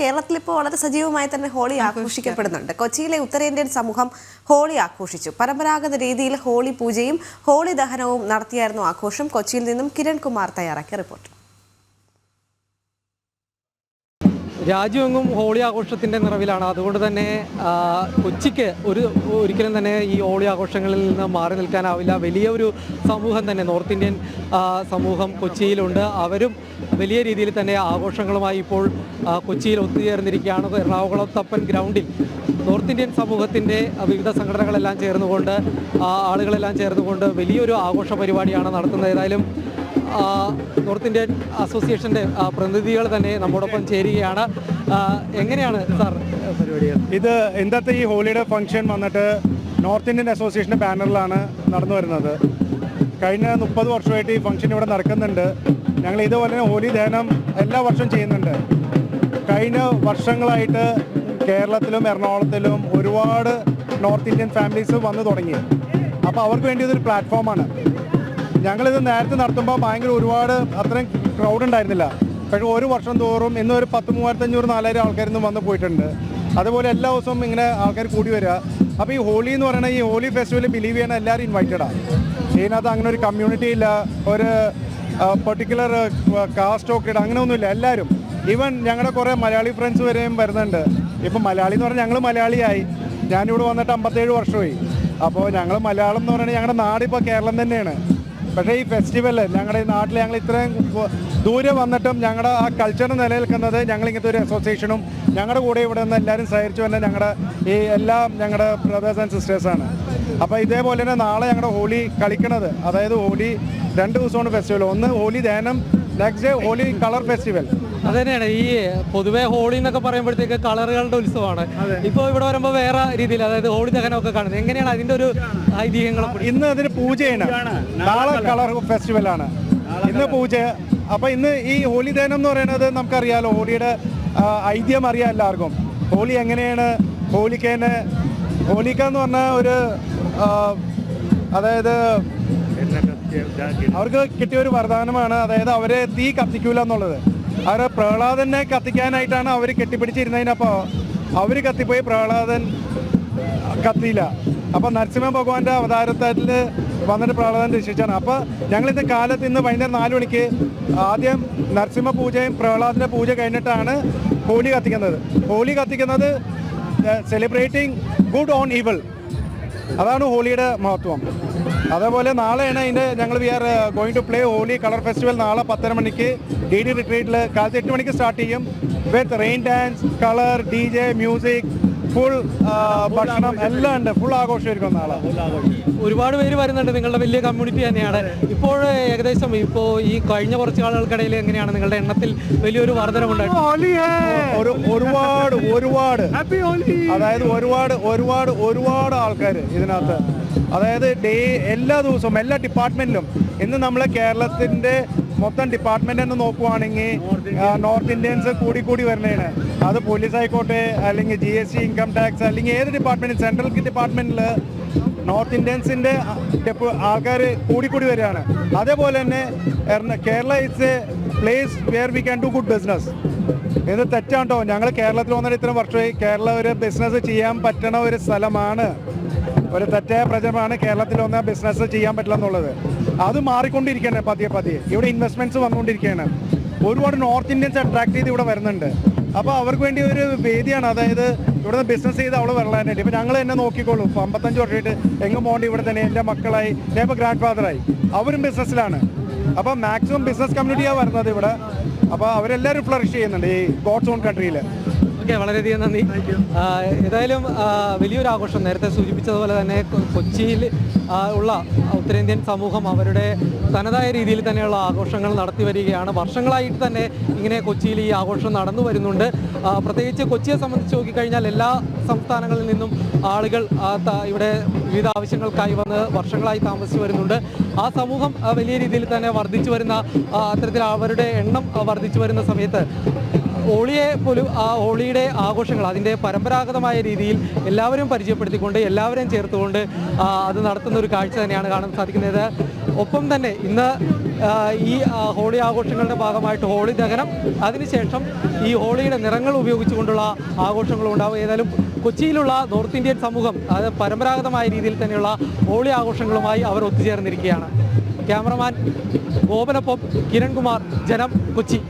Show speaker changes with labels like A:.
A: കേരളത്തിൽ ഇപ്പോൾ വളരെ സജീവമായി തന്നെ ഹോളി ആഘോഷിക്കപ്പെടുന്നുണ്ട്. കൊച്ചിയിലെ ഉത്തരേന്ത്യൻ സമൂഹം ഹോളി ആഘോഷിച്ചു. പരമ്പരാഗത രീതിയിൽ ഹോളി പൂജയും ഹോളി ദഹനവും നടത്തിയായിരുന്നു ആഘോഷം. കൊച്ചിയിൽ നിന്നും കിരൺ കുമാർ തയ്യാറാക്കിയ റിപ്പോർട്ട്.
B: രാജ്യമെങ്ങും ഹോളി ആഘോഷത്തിന്റെ നിറവിലാണ്. അതുകൊണ്ട് തന്നെ കൊച്ചിക്ക് ഒരു ഒരിക്കലും തന്നെ ഈ ഹോളി ആഘോഷങ്ങളിൽ നിന്ന് മാറി നിൽക്കാനാവില്ല. വലിയ ഒരു സമൂഹം തന്നെ നോർത്ത് ഇന്ത്യൻ സമൂഹം കൊച്ചിയിലുണ്ട്. അവരും വലിയ രീതിയിൽ തന്നെ ആഘോഷങ്ങളുമായി ഇപ്പോൾ കൊച്ചിയിൽ ഒത്തുചേർന്നിരിക്കുകയാണ്. എറണാകുളം തപ്പൻ ഗ്രൗണ്ടിൽ നോർത്ത് ഇന്ത്യൻ സമൂഹത്തിന്റെ വിവിധ സംഘടനകളെല്ലാം ചേർന്നുകൊണ്ട് ആളുകളെല്ലാം ചേർന്നുകൊണ്ട് വലിയൊരു ആഘോഷ പരിപാടിയാണ് നടത്തുന്നത്. ഏതായാലും നോർത്ത് ഇന്ത്യൻ അസോസിയേഷന്റെ പ്രതിനിധികൾ തന്നെ നമ്മോടൊപ്പം ചേരുകയാണ്. എങ്ങനെയാണ് സാർ പരിപാടികൾ?
C: ഇത് ഇന്നത്തെ ഈ ഹോളിയുടെ ഫംഗ്ഷൻ വന്നിട്ട് നോർത്ത് ഇന്ത്യൻ അസോസിയേഷന്റെ ബാനറിലാണ് നടന്നു വരുന്നത്. കഴിഞ്ഞ മുപ്പത് വർഷമായിട്ട് ഈ ഫംഗ്ഷൻ ഇവിടെ നടക്കുന്നുണ്ട്. ഞങ്ങൾ ഇതുപോലെ തന്നെ ഹോലി ദഹനം എല്ലാ വർഷവും ചെയ്യുന്നുണ്ട്. കഴിഞ്ഞ വർഷങ്ങളായിട്ട് കേരളത്തിലും എറണാകുളത്തിലും ഒരുപാട് നോർത്ത് ഇന്ത്യൻ ഫാമിലീസ് വന്നു തുടങ്ങി. അപ്പോൾ അവർക്ക് വേണ്ടി ഇതൊരു പ്ലാറ്റ്ഫോമാണ്. ഞങ്ങളിത് നേരത്തെ നടത്തുമ്പോൾ ഭയങ്കര ഒരുപാട് അത്രയും ക്രൗഡ് ഉണ്ടായിരുന്നില്ല. പക്ഷേ ഒരു വർഷം തോറും ഇന്ന് ഒരു പത്ത് മൂവായിരത്തഞ്ഞൂറ് നാലായിരം ആൾക്കാർ ഇന്ന് വന്ന് പോയിട്ടുണ്ട്. അതുപോലെ എല്ലാ ദിവസവും ഇങ്ങനെ ആൾക്കാർ കൂടി വരിക അപ്പോൾ ഈ ഹോളി എന്ന് പറയുന്ന ഈ ഹോളി ഫെസ്റ്റിവൽ ബിലീവ് ചെയ്യാൻ എല്ലാവരും ഇൻവൈറ്റഡാണ് ഇതിനകത്ത് അങ്ങനെ ഒരു കമ്മ്യൂണിറ്റി ഇല്ല. ഒരു പെർട്ടിക്കുലർ കാസ്റ്റോ ഒക്കെ അങ്ങനെ ഒന്നുമില്ല. എല്ലാവരും ഈവൻ ഞങ്ങളുടെ കുറേ മലയാളി ഫ്രണ്ട്സ് വരെയും വരുന്നുണ്ട്. ഇപ്പം മലയാളി എന്ന് പറഞ്ഞാൽ ഞങ്ങൾ മലയാളിയായി. ഞാനിവിടെ വന്നിട്ട് അമ്പത്തേഴ് വർഷമായി. അപ്പോൾ ഞങ്ങൾ മലയാളം എന്ന് പറയുന്നത് ഞങ്ങളുടെ നാടിപ്പോൾ കേരളം തന്നെയാണ്. പക്ഷേ ഈ ഫെസ്റ്റിവൽ ഞങ്ങളുടെ ഈ നാട്ടിൽ ഞങ്ങൾ ഇത്രയും ദൂരെ വന്നിട്ടും ഞങ്ങളുടെ ആ കൾച്ചർ നിലനിൽക്കുന്നത് ഞങ്ങൾ ഇങ്ങനത്തെ ഒരു അസോസിയേഷനും ഞങ്ങളുടെ കൂടെ ഇവിടെ നിന്ന് എല്ലാവരും സഹകരിച്ചു തന്നെ ഞങ്ങളുടെ ഈ എല്ലാം ഞങ്ങളുടെ ബ്രദേഴ്സ് ആൻഡ് സിസ്റ്റേഴ്സാണ് അപ്പോൾ ഇതേപോലെ തന്നെ നാളെ ഞങ്ങളുടെ ഹോളി കളിക്കണത് അതായത് ഹോളി രണ്ട് ദിവസമാണ് ഫെസ്റ്റിവൽ ഒന്ന് ഹോളി ദാനം next day Holi colour festival
B: അത് തന്നെയാണ് ഈ പൊതുവെ ഹോളി എന്നൊക്കെ പറയുമ്പോഴത്തേക്ക് കളറുകളുടെ ഉത്സവമാണ്. ഇപ്പോൾ ഇവിടെ വരുമ്പോൾ വേറെ രീതിയിൽ അതായത് ഹോളി ദഹനമൊക്കെ കാണുന്നത്. എങ്ങനെയാണ് അതിന്റെ ഒരു ഐതിഹ്യങ്ങൾ
C: ഇന്ന് അതിന് പൂജയാണ്. നാളെ കളർ ഫെസ്റ്റിവൽ ആണ് ഇന്ന് പൂജ. അപ്പൊ ഇന്ന് ഈ ഹോളി ദഹനം എന്ന് പറയുന്നത് നമുക്കറിയാലോ ഹോളിയുടെ ഐതിഹ്യം അറിയാം എല്ലാവർക്കും. ഹോളി എങ്ങനെയാണ്? ഹോളിക്കേന് ഹോലിക്ക എന്ന് പറഞ്ഞ ഒരു അതായത് അവർക്ക് കിട്ടിയ ഒരു വരദാനമാണ്. അതായത് അവരെ തീ കത്തിക്കൂല എന്നുള്ളത്. അവരെ പ്രഹ്ലാദനെ കത്തിക്കാനായിട്ടാണ് അവർ കെട്ടിപ്പിടിച്ചിരുന്നതിനപ്പോൾ അവർ കത്തിപ്പോയി പ്രഹ്ലാദൻ കത്തിയില്ല. അപ്പോൾ നരസിംഹ ഭഗവാന്റെ അവതാരത്തിൽ വന്നിട്ട് പ്രഹ്ലാദൻ രക്ഷിച്ചാണ് അപ്പോൾ ഞങ്ങൾ ഇന്ന് കാലത്ത് ഇന്ന് വൈകുന്നേരം നാല് മണിക്ക് ആദ്യം നരസിംഹ പൂജയും പ്രഹ്ലാദന്റെ പൂജ കഴിഞ്ഞിട്ടാണ് ഹോളി കത്തിക്കുന്നത്. ഹോളി കത്തിക്കുന്നത് സെലിബ്രേറ്റിംഗ് ഗുഡ് ഓൺ ഈവൽ അതാണ് ഹോളിയുടെ മഹത്വം. അതേപോലെ നാളെയാണ് അതിന്റെ ഞങ്ങൾ we are going to play Holi colour festival നാളെ പത്തര മണിക്ക്. ഡി ഡി റിട്രീറ്റിൽ കാലത്ത് എട്ട് മണിക്ക് സ്റ്റാർട്ട് ചെയ്യും. With rain dance colour D J music full ഭക്ഷണം എല്ലാം ഉണ്ട്. ഫുൾ ആഘോഷമായിരിക്കും നാളെ.
B: ഒരുപാട് പേര് വരുന്നുണ്ട്. നിങ്ങളുടെ വലിയ കമ്മ്യൂണിറ്റി തന്നെയാണ്. ഇപ്പോൾ ഏകദേശം ഇപ്പോൾ ഈ കഴിഞ്ഞ കുറച്ച് ആളുകൾക്കിടയിൽ എങ്ങനെയാണ് നിങ്ങളുടെ എണ്ണത്തിൽ വലിയൊരു വർധനമുണ്ടായിട്ട്
C: ഒരു ഒരുപാട് ഒരുപാട്. അതായത് ഒരുപാട് ഒരുപാട് ഒരുപാട് ആൾക്കാർ ഇതിനകത്ത്. അതായത് ഡേ എല്ലാ ദിവസവും എല്ലാ ഡിപ്പാർട്ട്മെന്റിലും ഇന്ന് നമ്മളെ കേരളത്തിന്റെ മൊത്തം ഡിപ്പാർട്ട്മെന്റ് എന്ന് നോക്കുവാണെങ്കിൽ നോർത്ത് ഇന്ത്യൻസ് കൂടി കൂടി വരുന്നതാണ് അത് പോലീസ് ആയിക്കോട്ടെ അല്ലെങ്കിൽ G S T income tax അല്ലെങ്കിൽ ഏത് ഡിപ്പാർട്ട്മെന്റ് സെൻട്രൽ ഡിപ്പാർട്ട്മെന്റിൽ നോർത്ത് ഇന്ത്യൻസിന്റെ ആൾക്കാർ കൂടിക്കൂടി വരികയാണ്. അതേപോലെ തന്നെ Kerala it's a place where we can do good business ഇത് തെറ്റാണ്ടോ ഞങ്ങൾ കേരളത്തിൽ വന്നിട്ട് ഇത്രയും വർഷമായി കേരള ഒരു ബിസിനസ് ചെയ്യാൻ പറ്റണ ഒരു സ്ഥലമാണ്. ഒരു തെറ്റായ പ്രചരണമാണ് കേരളത്തിൽ വന്ന ബിസിനസ് ചെയ്യാൻ പറ്റില്ല എന്നുള്ളത് അത് മാറിക്കൊണ്ടിരിക്കുകയാണ് പതിയെ പതിയെ. ഇവിടെ ഇൻവെസ്റ്റ്മെന്റ്സ് വന്നുകൊണ്ടിരിക്കുകയാണ്. ഒരുപാട് നോർത്ത് ഇന്ത്യൻസ് അട്രാക്ട് ചെയ്ത് ഇവിടെ വരുന്നുണ്ട്. അപ്പോൾ അവർക്ക് വേണ്ടി ഒരു വേദിയാണ്. അതായത് ഇവിടുന്ന് ബിസിനസ് ചെയ്ത് അവൾ വരലാനായിട്ട് ഇപ്പം ഞങ്ങൾ തന്നെ നോക്കിക്കോളൂ. ഇപ്പോൾ അമ്പത്തഞ്ച് വർഷമായിട്ട് എങ്ങും പോകേണ്ടി. ഇവിടെ തന്നെ എന്റെ മക്കളായി. ഞാൻ ഇപ്പോൾ ഗ്രാൻഡ് ഫാദറായി അവരും ബിസിനസ്സിലാണ് അപ്പോൾ മാക്സിമം ബിസിനസ് കമ്മ്യൂണിറ്റിയാണ് വരുന്നത് ഇവിടെ. അപ്പോൾ അവരെല്ലാവരും ഫ്ലറിഷ് ചെയ്യുന്നുണ്ട് ഈ ഗോഡ്സ് ഓൺ കൺട്രിയിൽ
B: ഓക്കെ വളരെയധികം നന്ദി. ഏതായാലും വലിയൊരു ആഘോഷം. നേരത്തെ സൂചിപ്പിച്ചതുപോലെ തന്നെ കൊച്ചിയിൽ ഉള്ള ഉത്തരേന്ത്യൻ സമൂഹം അവരുടെ തനതായ രീതിയിൽ തന്നെയുള്ള ആഘോഷങ്ങൾ നടത്തി വരികയാണ്. വർഷങ്ങളായിട്ട് തന്നെ ഇങ്ങനെ കൊച്ചിയിൽ ഈ ആഘോഷം നടന്നു വരുന്നുണ്ട്. പ്രത്യേകിച്ച് കൊച്ചിയെ സംബന്ധിച്ച് നോക്കിക്കഴിഞ്ഞാൽ എല്ലാ സംസ്ഥാനങ്ങളിൽ നിന്നും ആളുകൾ ഇവിടെ വിവിധ ആവശ്യങ്ങൾക്കായി വന്ന് വർഷങ്ങളായി താമസിച്ചു വരുന്നുണ്ട്. ആ സമൂഹം വലിയ രീതിയിൽ തന്നെ വർദ്ധിച്ചു വരുന്ന അത്തരത്തിൽ അവരുടെ എണ്ണം വർദ്ധിച്ചു വരുന്ന സമയത്ത് ഹോളിയെ പോലും ആ ഹോളിയുടെ ആഘോഷങ്ങൾ അതിന്റെ പരമ്പരാഗതമായ രീതിയിൽ എല്ലാവരും പരിചയപ്പെടുത്തിക്കൊണ്ട് എല്ലാവരെയും ചേർത്തുകൊണ്ട് അത് നടത്തുന്ന ഒരു കാഴ്ച തന്നെയാണ് കാണാൻ സാധിക്കുന്നത്. ഒപ്പം തന്നെ ഇന്ന് ഈ ഹോളി ആഘോഷങ്ങളുടെ ഭാഗമായിട്ട് ഹോളി ദഹനം അതിനുശേഷം ഈ ഹോളിയുടെ നിറങ്ങൾ ഉപയോഗിച്ചുകൊണ്ടുള്ള ആഘോഷങ്ങളും ഉണ്ടാവും. ഏതായാലും കൊച്ചിയിലുള്ള നോർത്ത് ഇന്ത്യൻ സമൂഹം അത് പരമ്പരാഗതമായ രീതിയിൽ തന്നെയുള്ള ഹോളി ആഘോഷങ്ങളുമായി അവർ ഒത്തുചേർന്നിരിക്കുകയാണ്. ക്യാമറമാൻ ഗോപനൊപ്പം കിരൺകുമാർ ജനം കൊച്ചി.